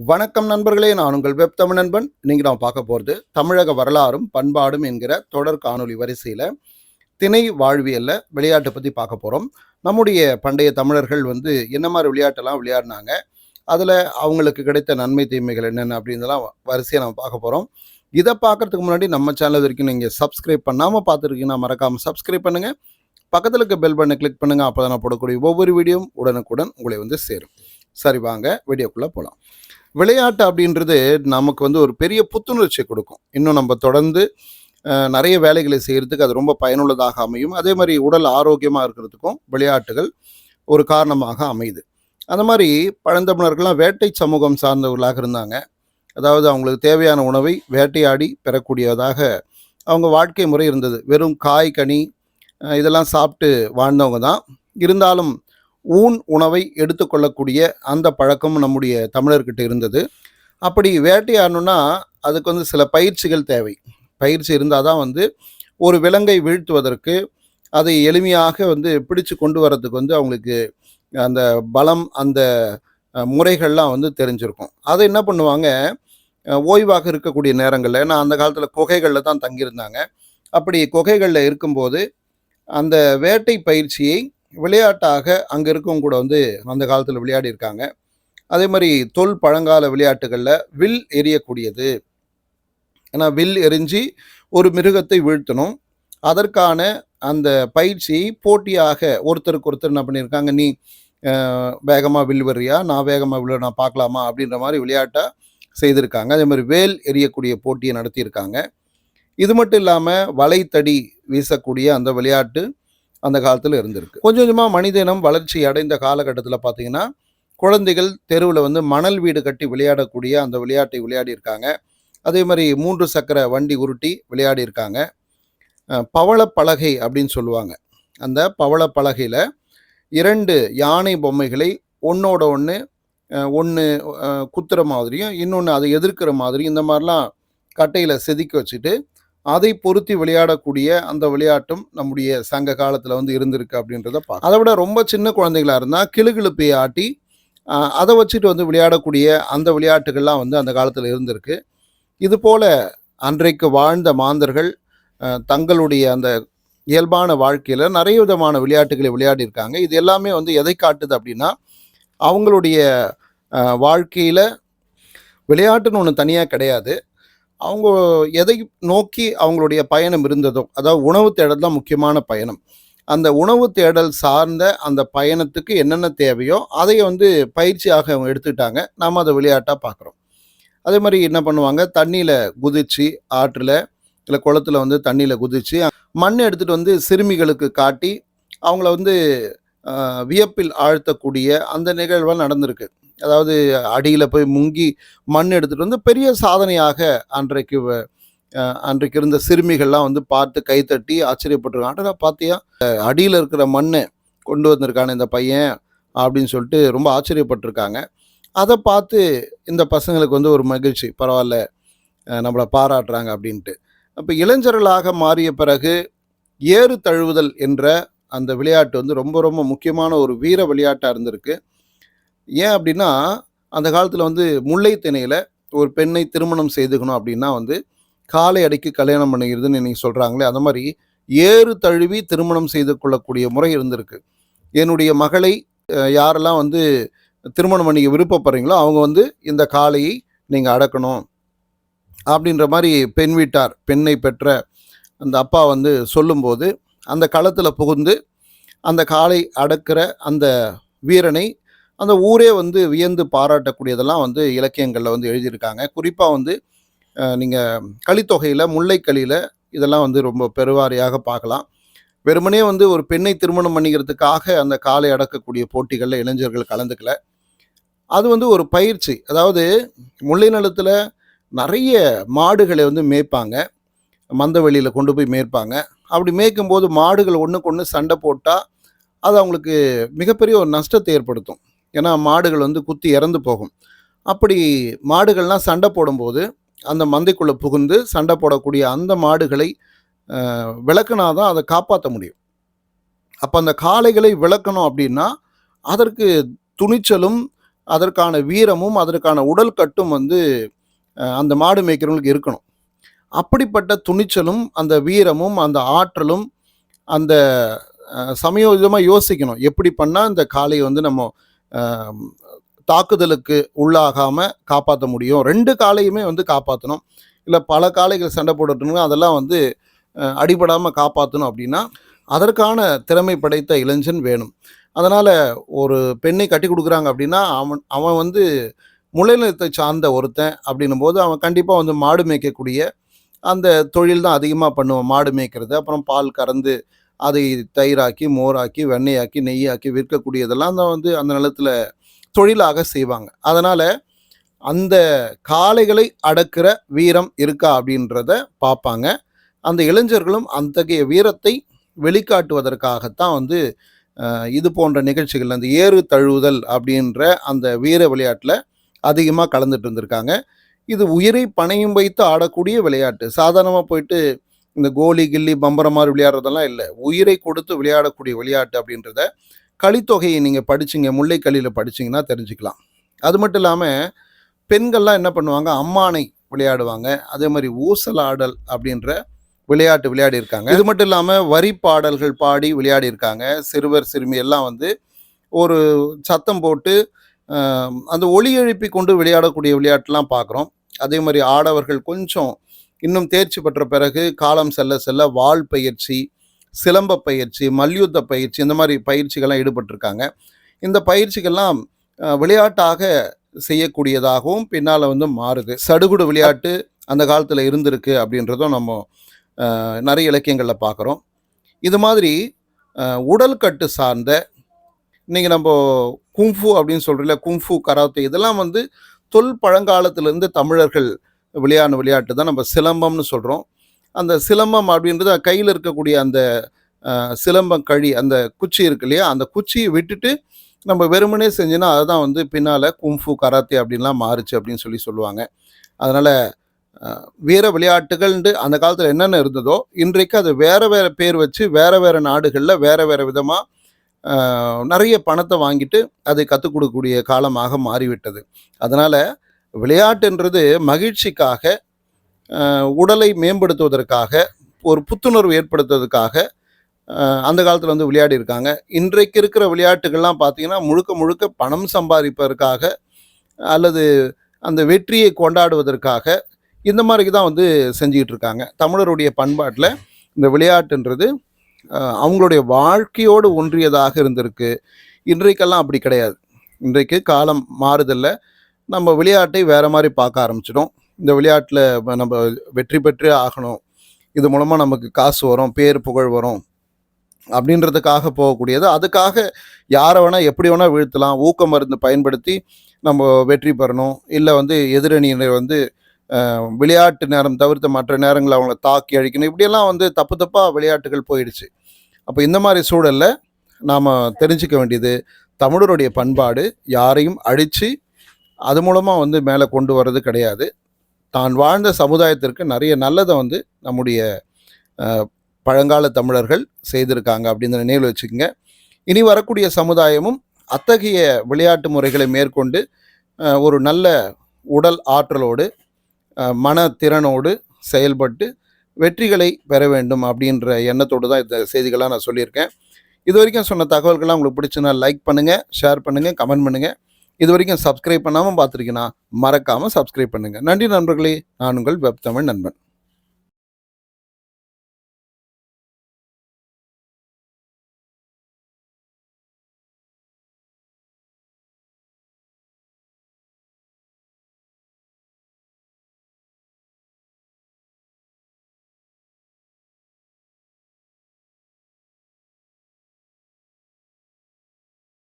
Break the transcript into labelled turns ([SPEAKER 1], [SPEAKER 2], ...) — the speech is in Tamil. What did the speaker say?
[SPEAKER 1] வணக்கம் நண்பர்களே நான் உங்கள் வெப் தமிழ் நண்பன். இன்னைக்கு நான் பார்க்க போகிறது தமிழக வரலாறும் பண்பாடும் என்கிற தொடர் காணொலி வரிசையில் திணை வாழ்வியலில் விளையாட்டை பற்றி பார்க்க போகிறோம் நம்முடைய பண்டைய தமிழர்கள் வந்து என்ன மாதிரி விளையாட்டெல்லாம் விளையாடினாங்க அதில் அவங்களுக்கு கிடைத்த நன்மை தீமைகள் என்னென்ன அப்படின்றலாம் வரிசையை நம்ம பார்க்க போகிறோம் இதை பார்க்கறதுக்கு முன்னாடி நம்ம சேனல் வரைக்கும் நீங்கள் சப்ஸ்கிரைப் பண்ணாமல் பார்த்துருக்கீங்கன்னா மறக்காமல் சப்ஸ்கிரைப் பண்ணுங்கள் பக்கத்தில் இருக்க பெல் பட்டனை கிளிக் பண்ணுங்கள் அப்போ தான் நான் போடக்கூடிய ஒவ்வொரு வீடியோவும் உடனுக்குடன் உங்களை வந்து சேரும். சரி வாங்க வீடியோக்குள்ளே போகலாம் விளையாட்டு அப்படின்றது நமக்கு வந்து ஒரு பெரிய புத்துணர்ச்சி கொடுக்கும். இன்னும் நம்ம தொடர்ந்து நிறைய வேலைகளை செய்கிறதுக்கு அது ரொம்ப பயனுள்ளதாக அமையும். அதே மாதிரி உடல் ஆரோக்கியமாக இருக்கிறதுக்கும் விளையாட்டுகள் ஒரு காரணமாக அமையுது. அந்த மாதிரி பழந்தமிழர்கள்லாம் வேட்டை சமூகம் சார்ந்தவர்களாக இருந்தாங்க. அதாவது அவங்களுக்கு தேவையான உணவை வேட்டையாடி பெறக்கூடியதாக அவங்க வாழ்க்கை முறை இருந்தது. வெறும் காய் கனி இதெல்லாம் சாப்பிட்டு வாழ்ந்தவங்க தான். இருந்தாலும் ஊன் உணவை எடுத்துக்கொள்ளக்கூடிய அந்த பழக்கம் நம்முடைய தமிழர்கிட்ட இருந்தது. அப்படி வேட்டையாடணும்னா அதுக்கு வந்து சில பயிற்சிகள் தேவை. பயிற்சி இருந்தால் தான் வந்து ஒரு விலங்கை வீழ்த்துவதற்கு அதை எளிமையாக வந்து பிடிச்சு கொண்டு வரதுக்கு வந்து அவங்களுக்கு அந்த பலம் அந்த முறைகள்லாம் வந்து தெரிஞ்சிருக்கும். அதை என்ன பண்ணுவாங்க? ஓய்வாக இருக்கக்கூடிய நேரங்களில் ஏன்னா அந்த காலத்தில் குகைகளில் தான் தங்கியிருந்தாங்க. அப்படி குகைகளில் இருக்கும்போது அந்த வேட்டை பயிற்சியை விளையாட்டாக அங்கே இருக்கவங்க கூட வந்து அந்த காலத்தில் விளையாடி இருக்காங்க. அதே மாதிரி தொல் பழங்கால விளையாட்டுகளில் வில் எரியக்கூடியது. ஏன்னா வில் எரிஞ்சு ஒரு மிருகத்தை வீழ்த்தணும். அதற்கான அந்த பயிற்சியை போட்டியாக ஒருத்தருக்கு ஒருத்தர் என்ன பண்ணியிருக்காங்க நீ வேகமாக வில் வர்றியா? நான் வேகமாக வில் நான் பார்க்கலாமா? அப்படின்ற மாதிரி விளையாட்டாக செய்திருக்காங்க. அதே மாதிரி வேல் எரியக்கூடிய போட்டியை நடத்தியிருக்காங்க. இது மட்டும் இல்லாமல் வலைத்தடி வீசக்கூடிய அந்த விளையாட்டு அந்த காலத்தில் இருந்திருக்கு. கொஞ்சம் கொஞ்சமாக மனித இனம் வளர்ச்சி அடைந்த காலகட்டத்தில் பார்த்தீங்கன்னா குழந்தைகள் தெருவில் வந்து மணல் வீடு கட்டி விளையாடக்கூடிய அந்த விளையாட்டை விளையாடி இருக்காங்க. அதே மாதிரி மூன்று சக்கர வண்டி உருட்டி விளையாடி இருக்காங்க. பவளப்பலகை அப்படின்னு சொல்லுவாங்க. அந்த பவளப்பலகையில் இரண்டு யானை பொம்மைகளை ஒன்றோட ஒன்று ஒன்று குத்துற மாதிரியும் இன்னொன்று அதை எதிர்க்கிற மாதிரியும் இந்த மாதிரிலாம் கட்டையில் செதுக்கி வச்சுட்டு அதை பொருத்தி விளையாடக்கூடிய அந்த விளையாட்டும் நம்முடைய சங்க காலத்தில் வந்து இருந்திருக்கு அப்படின்றத பார்க்க அதை விட ரொம்ப சின்ன குழந்தைகளாக இருந்தால் கிளுகிழுப்பையை ஆட்டி அதை வச்சுட்டு வந்து விளையாடக்கூடிய அந்த விளையாட்டுகள்லாம் வந்து அந்த காலத்தில் இருந்திருக்கு. இது போல் அன்றைக்கு வாழ்ந்த மாந்தர்கள் தங்களுடைய அந்த இயல்பான வாழ்க்கையில் நிறைய விதமான விளையாட்டுகளை விளையாடியிருக்காங்க. இது எல்லாமே வந்து எதை காட்டுது அப்படின்னா அவங்களுடைய வாழ்க்கையில் விளையாட்டுன்னு ஒன்று தனியாக கிடையாது. அவங்க எதை நோக்கி அவங்களுடைய பயணம் இருந்ததோ அதாவது உணவு தேடல் தான் முக்கியமான பயணம். அந்த உணவு தேடல் சார்ந்த அந்த பயணத்துக்கு என்னென்ன தேவையோ அதை வந்து பயிற்சியாக அவங்க எடுத்துக்கிட்டாங்க. நாம் அதை விளையாட்டாக பார்க்குறோம் அதே மாதிரி என்ன பண்ணுவாங்க? தண்ணியில் குதிச்சு ஆற்றில் இல்லை குளத்துல வந்து தண்ணியில் குதிச்சு மண் எடுத்துகிட்டு வந்து சிறுமிகளுக்கு காட்டி அவங்கள வந்து வியப்பில் ஆழ்த்தக்கூடிய அந்த நிகழ்வாக நடந்திருக்கு. அதாவது அடியில் போய் முங்கி மண் எடுத்துகிட்டு வந்து பெரிய சாதனையாக அன்றைக்கு அன்றைக்கு இருந்த சிறுமிகள்லாம் வந்து பார்த்து கைத்தட்டி ஆச்சரியப்பட்டிருக்காங்க. ஆனால் பார்த்தியா அடியில் இருக்கிற மண்ணை கொண்டு வந்திருக்கான இந்த பையன் அப்படின்னு சொல்லிட்டு ரொம்ப ஆச்சரியப்பட்டிருக்காங்க. அதை பார்த்து இந்த பசங்களுக்கு வந்து ஒரு மகிழ்ச்சி. பரவாயில்ல நம்மளை பாராட்டுறாங்க அப்படின்ட்டு. அப்போ இளைஞர்களாக மாறிய பிறகு ஏறு தழுவுதல் என்ற அந்த விளையாட்டு வந்து ரொம்ப ரொம்ப முக்கியமான ஒரு வீர விளையாட்டாக இருந்திருக்கு. ஏன் அப்படின்னா அந்த காலத்தில் வந்து முல்லை திணையில் ஒரு பெண்ணை திருமணம் செய்துக்கணும் அப்படின்னா வந்து காலை அடைக்கு கல்யாணம் பண்ணிக்கிறதுன்னு நீங்கள் சொல்கிறாங்களே அந்த மாதிரி ஏறு தழுவி திருமணம் செய்து கொள்ளக்கூடிய முறை இருந்திருக்கு. என்னுடைய மகளை யாரெல்லாம் வந்து திருமணம் பண்ணிக்க விருப்பப்படுறீங்களோ அவங்க வந்து இந்த காளையை நீங்கள் அடக்கணும் அப்படின்ற மாதிரி பெண் வீட்டார் பெண்ணை பெற்ற அந்த அப்பா வந்து சொல்லும்போது அந்த களத்தில் புகுந்து அந்த காலை அடக்கிற அந்த வீரனை அந்த ஊரே வந்து வியந்து பாராட்டக்கூடியதெல்லாம் வந்து இலக்கியங்களில் வந்து எழுதியிருக்காங்க. குறிப்பாக வந்து நீங்கள் கலித்தொகையில் முல்லைக்களியில் இதெல்லாம் வந்து ரொம்ப பெருவாரியாக பார்க்கலாம். வெறுமனே வந்து ஒரு பெண்ணை திருமணம் பண்ணிக்கிறதுக்காக அந்த காலை அடக்கக்கூடிய போட்டிகளில் இளைஞர்கள் கலந்துக்கல. அது வந்து ஒரு பயிற்சி. அதாவது முல்லை நிலத்தில் நிறைய மாடுகளை வந்து மேய்ப்பாங்க. மந்த வெளியில் கொண்டு போய் மேய்ப்பாங்க. அப்படி மேய்க்கும்போது மாடுகள் ஒன்றுக்கு ஒன்று சண்டை போட்டால் அது அவங்களுக்கு மிகப்பெரிய ஒரு நஷ்டத்தை ஏற்படுத்தும். ஏன்னா மாடுகள் வந்து குத்தி இறந்து போகும். அப்படி மாடுகள்லாம் சண்டை போடும்போது அந்த மந்தைக்குள்ளே புகுந்து சண்டை போடக்கூடிய அந்த மாடுகளை விளக்குனா தான் அதை காப்பாற்ற முடியும். அப்போ அந்த காளைகளை விளக்கணும் அப்படின்னா அதற்கு துணிச்சலும் அதற்கான வீரமும் அதற்கான உடல் கட்டும் வந்து அந்த மாடு மேய்க்கிறவங்களுக்கு இருக்கணும். அப்படிப்பட்ட துணிச்சலும் அந்த வீரமும் அந்த ஆற்றலும் அந்த சமயோஜிதமாக யோசிக்கணும். எப்படி பண்ணால் இந்த காளையை வந்து நம்ம தாக்குதலுக்கு உள்ளாகாமல் காப்பாற்ற முடியும். ரெண்டு காளையுமே வந்து காப்பாற்றணும் இல்லை பல காளைகள் சண்டை போட்டுட்டுங்க அதெல்லாம் வந்து அடிபடாமல் காப்பாற்றணும் அப்படின்னா அதற்கான திறமை படைத்த இளைஞன் வேணும். அதனால் ஒரு பெண்ணை கட்டி கொடுக்குறாங்க அப்படின்னா அவன் அவன் வந்து முளைநிலத்தை சார்ந்த ஒருத்தன் அப்படின்னும் போது அவன் கண்டிப்பாக வந்து மாடு மேய்க்கக்கூடிய அந்த தொழில் தான் அதிகமாக பண்ணுவான் மாடு மேய்க்கிறது. அப்புறம் பால் கறந்து அதை தயிராக்கி மோராக்கி வெண்ணெயாக்கி நெய்யாக்கி விற்கக்கூடியதெல்லாம் தான் வந்து அந்த நிலத்தில் தொழிலாக செய்வாங்க. அதனால் அந்த காளைகளை அடக்கிற வீரம் இருக்கா அப்படின்றத பார்ப்பாங்க. அந்த இளைஞர்களும் அத்தகைய வீரத்தை வெளிக்காட்டுவதற்காகத்தான் வந்து இது போன்ற நிகழ்ச்சிகள் அந்த ஏறு தழுவுதல் அப்படின்ற அந்த வீர விளையாட்டில் அதிகமாக கலந்துட்டு இருந்திருக்காங்க. இது உயிரை பணையும் வைத்து ஆடக்கூடிய விளையாட்டு. சாதாரணமாக போயிட்டு இந்த கோலி கில்லி பம்பரம் மாதிரி விளையாடுறதெல்லாம் இல்லை. உயிரை கொடுத்து விளையாடக்கூடிய விளையாட்டு அப்படின்றத கலித்தொகையை நீங்கள் படிச்சிங்க முல்லைக்கல்லியில் படிச்சிங்கன்னா தெரிஞ்சுக்கலாம். அது மட்டும் இல்லாமல் பெண்கள்லாம் என்ன பண்ணுவாங்க? அம்மானை விளையாடுவாங்க. அதே மாதிரி ஊசலாடல் அப்படின்ற விளையாட்டு விளையாடி இருக்காங்க இது மட்டும் இல்லாமல் வரி பாடல்கள் பாடி விளையாடி இருக்காங்க சிறுவர் சிறுமி எல்லாம் வந்து ஒரு சத்தம் போட்டு அந்த ஒளி எழுப்பி கொண்டு விளையாடக்கூடிய விளையாட்டுலாம் பார்க்குறோம். அதே மாதிரி ஆடவர்கள் கொஞ்சம் இன்னும் தேர்ச்சி பெற்ற பிறகு காலம் செல்ல செல்ல வாள் பயிற்சி சிலம்ப பயிற்சி மல்யுத்த பயிற்சி இந்த மாதிரி பயிற்சிகள்லாம் ஈடுபட்டிருக்காங்க. இந்த பயிற்சிகள்லாம் விளையாட்டாக செய்யக்கூடியதாகவும் பின்னால் வந்து மாறுது. சடுகுடு விளையாட்டு அந்த காலத்தில் இருந்திருக்கு அப்படின்றதும் நம்ம நிறைய இலக்கியங்களில் பார்க்குறோம் இது மாதிரி உடல் கட்டு சார்ந்த இன்றைக்கி நம்ம குங்ஃபு அப்படின்னு சொல்கிறோம்ல குங்ஃபு கராத்தே இதெல்லாம் வந்து தொல் பழங்காலத்திலேருந்து தமிழர்கள் விளையாடின விளையாட்டு தான் நம்ம சிலம்பம்னு சொல்கிறோம் அந்த சிலம்பம் அப்படின்றது கையில் இருக்கக்கூடிய அந்த சிலம்பம் கழி அந்த குச்சி இருக்கு இல்லையா? அந்த குச்சியை விட்டுட்டு நம்ம வெறுமனே செஞ்சோன்னா அதுதான் வந்து பின்னால் குங்ஃபு கராத்தே அப்படின்லாம் மாறுச்சு அப்படின்னு சொல்லி சொல்லுவாங்க. அதனால் வீர விளையாட்டுகள்ன்ட்டு அந்த காலத்தில் என்னென்ன இருந்ததோ இன்றைக்கு அது வேறு வேறு பேர் வச்சு வேறு வேறு நாடுகளில் வேறு வேறு விதமாக நிறைய பணத்தை வாங்கிட்டு அதை கற்றுக் கொடுக்கக்கூடிய காலமாக மாறிவிட்டது. அதனால் விளையாட்டுன்றது மகிழ்ச்சிக்காக உடலை மேம்படுத்துவதற்காக ஒரு புத்துணர்வு ஏற்படுத்துவதற்காக அந்த காலத்தில் வந்து விளையாடி இருக்காங்க. இன்றைக்கு இருக்கிற விளையாட்டுகள்லாம் பார்த்தீங்கன்னா முழுக்க முழுக்க பணம் சம்பாதிப்பதற்காக அல்லது அந்த வெற்றியை கொண்டாடுவதற்காக இந்த மாதிரி தான் வந்து செஞ்சுக்கிட்டு இருக்காங்க. தமிழருடைய பண்பாட்டில் இந்த விளையாட்டுன்றது அவங்களுடைய வாழ்க்கையோடு ஒன்றியதாக இருந்திருக்கு. இன்றைக்கெல்லாம் அப்படி கிடையாது. இன்றைக்கு காலம் மாறுதல்ல. நம்ம விளையாட்டை வேறு மாதிரி பார்க்க ஆரம்பிச்சிடும் இந்த விளையாட்டில் நம்ம வெற்றி பெற்றே ஆகணும். இது மூலமாக நமக்கு காசு வரும் பேர் புகழ் வரும் அப்படின்றதுக்காக போகக்கூடியது. அதுக்காக யாரை வேணால் எப்படி வேணால் வீழ்த்தலாம். ஊக்க மருந்து பயன்படுத்தி நம்ம வெற்றி பெறணும். இல்லை வந்து எதிரணியினர் வந்து விளையாட்டு நேரம் தவிர்த்து மற்ற நேரங்களில் அவங்கள தாக்கி அழிக்கணும். இப்படியெல்லாம் வந்து தப்பு தப்பாக விளையாட்டுகள் போயிடுச்சு. அப்போ இந்த மாதிரி சூழலில் நாம் தெரிஞ்சுக்க வேண்டியது தமிழருடைய பண்பாடு யாரையும் அழித்து அது மூலமாக வந்து மேலே கொண்டு வர்றது கிடையாது. தான் வாழ்ந்த சமுதாயத்திற்கு நிறைய நல்லதை வந்து நம்முடைய பழங்கால தமிழர்கள் செய்திருக்காங்க அப்படின்ற நினைவில் வச்சுக்கோங்க. இனி வரக்கூடிய சமுதாயமும் அத்தகைய விளையாட்டு முறைகளை மேற்கொண்டு ஒரு நல்ல உடல் ஆற்றலோடு மன திறனோடு செயல்பட்டு வெற்றிகளை பெற வேண்டும் அப்படின்ற எண்ணத்தோடு தான் இந்த செய்திகளாக நான் சொல்லியிருக்கேன். இது வரைக்கும் சொன்ன தகவல்கள்லாம் உங்களுக்கு பிடிச்சுன்னா லைக் பண்ணுங்கள் ஷேர் பண்ணுங்கள் கமெண்ட் பண்ணுங்கள் இது வரைக்கும் சப்ஸ்கிரைப் பண்ணாமல் பார்த்துருக்கீங்கன்னா மறக்காமல் சப்ஸ்கிரைப் பண்ணுங்கள் நன்றி நண்பர்களே. நான் உங்கள் வெப் தமிழ் நண்பன்.